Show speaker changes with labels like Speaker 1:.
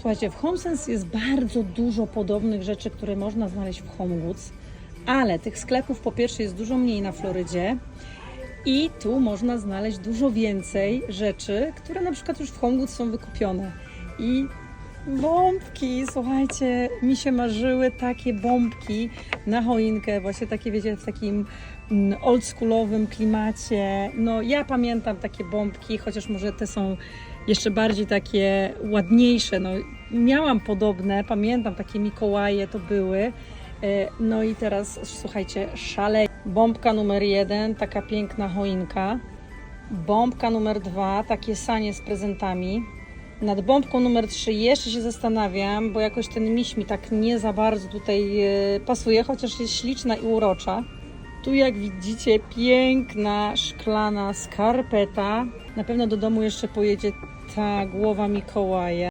Speaker 1: Słuchajcie, w HomeSense jest bardzo dużo podobnych rzeczy, które można znaleźć w HomeGoods, ale tych sklepów po pierwsze jest dużo mniej na Florydzie i tu można znaleźć dużo więcej rzeczy, które na przykład już w HomeGoods są wykupione. I bombki, słuchajcie, mi się marzyły takie bombki na choinkę, właśnie takie, wiecie, w takim mm, oldschoolowym klimacie. No ja pamiętam takie bombki, chociaż może te są jeszcze bardziej takie ładniejsze. No, miałam podobne, pamiętam takie Mikołaje to były. E, No i teraz słuchajcie, szale. Bombka numer jeden, taka piękna choinka. Bombka numer dwa, takie sanie z prezentami. Nad bombką numer 3 jeszcze się zastanawiam, bo jakoś ten miś mi tak nie za bardzo tutaj e, pasuje, chociaż jest śliczna i urocza. Tu jak widzicie piękna szklana skarpeta. Na pewno do domu jeszcze pojedzie ta głowa Mikołaja.